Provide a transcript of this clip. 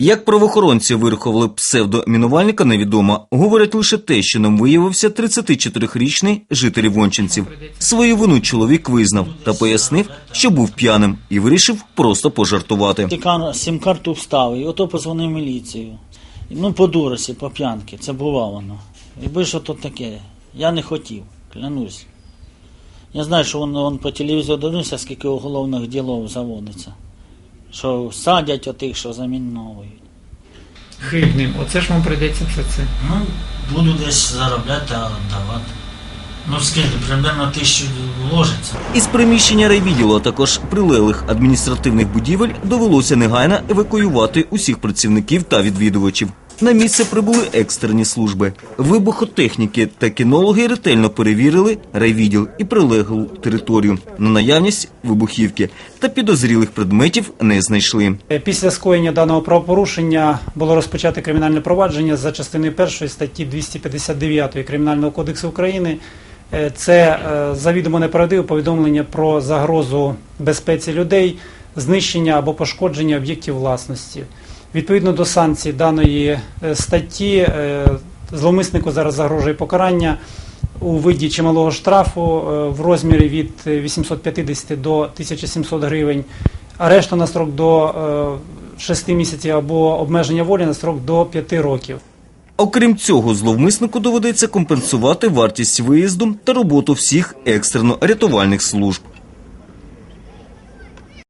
Як правоохоронці вирахували псевдомінувальника, невідомо. Говорять лише те, що нам виявився 34-річний житель Вончинців. Свою вину чоловік визнав та пояснив, що був п'яним і вирішив просто пожартувати. Тікан сім-карту вставив, і ото позвонив міліцію. Ну, по дурості, по п'янки, це бувало воно. Якби що то таке, я не хотів, клянусь. Я знаю, що воно он по телевізору дивився, скільки уголовних ділов заводиться. Що садять отих, що заміновують. хибним. Оце ж вам прийдеться все це. Ну, буду десь заробляти, а давати. Ну, скільки, примерно тисячу вложиться. Із приміщення райвідділу, а також прилеглих адміністративних будівель довелося негайно евакуювати усіх працівників та відвідувачів. На місце прибули екстрені служби. Вибухотехніки та кінологи ретельно перевірили райвідділ і прилеглу територію на наявність вибухівки та підозрілих предметів не знайшли. Після скоєння даного правопорушення було розпочато кримінальне провадження за частиною першої статті 259 Кримінального кодексу України. Е, Це е, завідомо неправдиве повідомлення про загрозу безпеці людей, знищення або пошкодження об'єктів власності. Відповідно до санкцій даної е, статті, е, зловмиснику зараз загрожує покарання у виді чималого штрафу е, в розмірі від 850 до 1700 гривень, арешту на строк до 6 місяців або обмеження волі на строк до 5 років. Окрім цього, зловмиснику доведеться компенсувати вартість виїзду та роботу всіх екстрено-рятувальних служб.